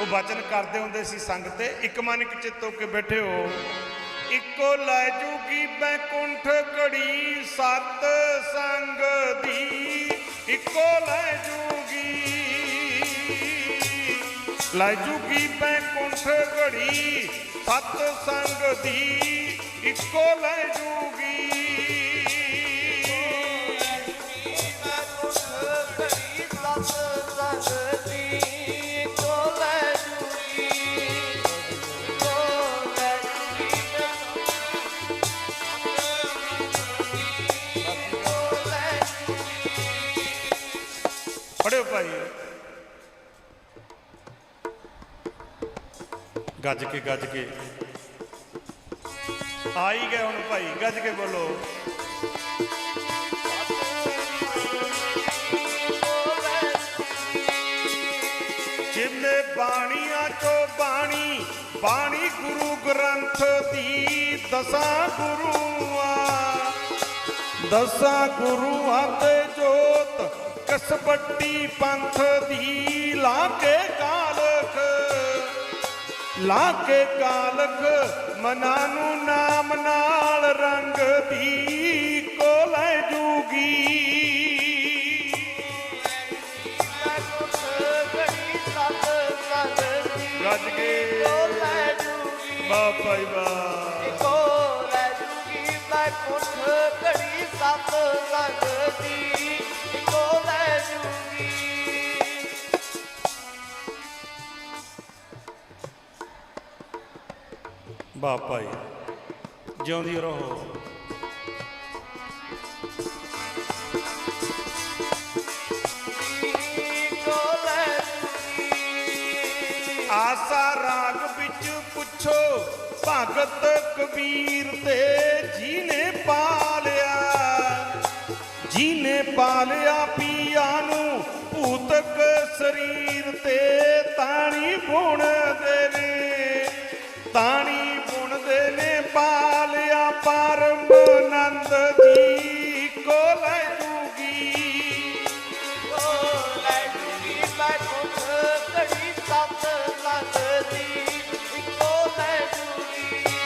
ਉਹ ਵਚਨ ਕਰਦੇ ਹੁੰਦੇ ਸੀ ਸੰਗ ਤੇ। ਇੱਕ ਮਨ ਇੱਕ ਚਿੱਤ ਹੋ ਕੇ ਬੈਠੇ ਹੋ। ਇੱਕੋ ਲੈ ਜੂਗੀ ਬੈਕੁੰਠ ਘੜੀ ਸਤ ਸੰਗ ਦੀ। ਇੱਕੋ ਲੈ ਜੂਗੀ। ਲੈ ਜੂਗੀ ਬੈਕੁੰਠ ਘੜੀ ਸਤ ਸੰਗ ਦੀ। ਇੱਕੋ ਲੈ ਜੂਗੀ ਪੜਿਓ ਭਾਈ। ਗੱਜ ਕੇ ਗੱਜ ਕੇ। ਆ ਹੀ ਗਏ ਹੁਣ ਭਾਈ, ਗੱਜ ਕੇ ਬੋਲੋ। ਜਿਵੇਂ ਬਾਣੀਆਂ ਚੋਂ ਬਾਣੀ ਬਾਣੀ ਗੁਰੂ ਗ੍ਰੰਥ ਦੀ ਦਸਾਂ ਗੁਰੂਆਂ ਦਸਾਂ ਗੁਰੂਆਂ ਤੇ ਜੋਤ ਪੰਥ ਦੀ ਲਾ ਕੇ ਕਾਲਖ ਲਾ ਕੇ ਕਾਲਖ ਮਨਾਂ ਨੂੰ ਨਾਮ ਨਾਲ ਰੰਗ ਦੀ ਕੋ ਲੈ ਜੂਗੀ। ਗੱਜ ਕੇ। ਵਾਹ ਭਾਈ ਵਾਹ। ਵਾਹ ਜੀ ਜਿਉਂਦੀ ਰਹੋ। ਆਸਾ ਰਾਗ ਵਿੱਚ ਪੁੱਛੋ, ਭਗਤ ਕਬੀਰ ਤੇ ਜੀਨੇ ਪਾਲਿਆ। ਜੀਨੇ ਪਾਲਿਆ ਪੀਆ ਨੂੰ ਭੂਤਕ ਸਰੀਰ ਤੇ ਤਾਣੀ ਬੁਣਦੇ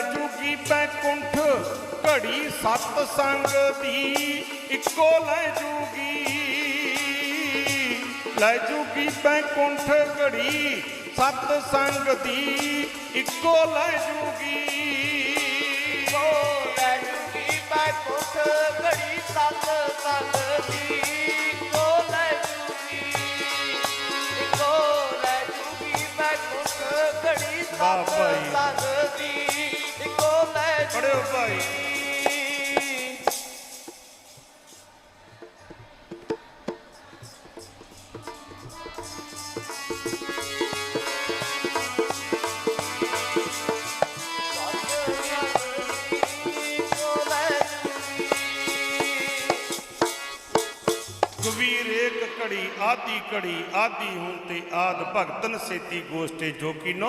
ਜੂਗੀ ਬੈਕੁੰਠ ਘੜੀ ਸਤ ਸੰਗ ਦੀ। ਇੱਕੋ ਲੈ ਜੂਗੀ ਲੈ ਜੂਗੀ ਪੈਕੁੰਠ ਘੜੀ ਸਤ ਸੰਗ ਦੀ। ਇੱਕੋ ਲੈ ਜੂਗੀ। ਕੋ ਲੈ ਜੂਗੀ ਮੈਂ ਘੜੀ ਸਤ ਸੰਗ ਦੀ। ਵਾਹ ਭਾਈ। ਸੰਗ ਦੀ ਕੋ ਲੈ ਪੜਿਓ ਭਾਈ ਕਬੀਰ ਏਕ ਘੜੀ ਆਦੀ ਘੜੀ ਆਦੀ ਹੁਣ ਤੇ ਆਦ ਭਗਤਨ ਸੇਤੀ ਗੋਸ਼ਟੇ ਜੋ ਕੀਨੋ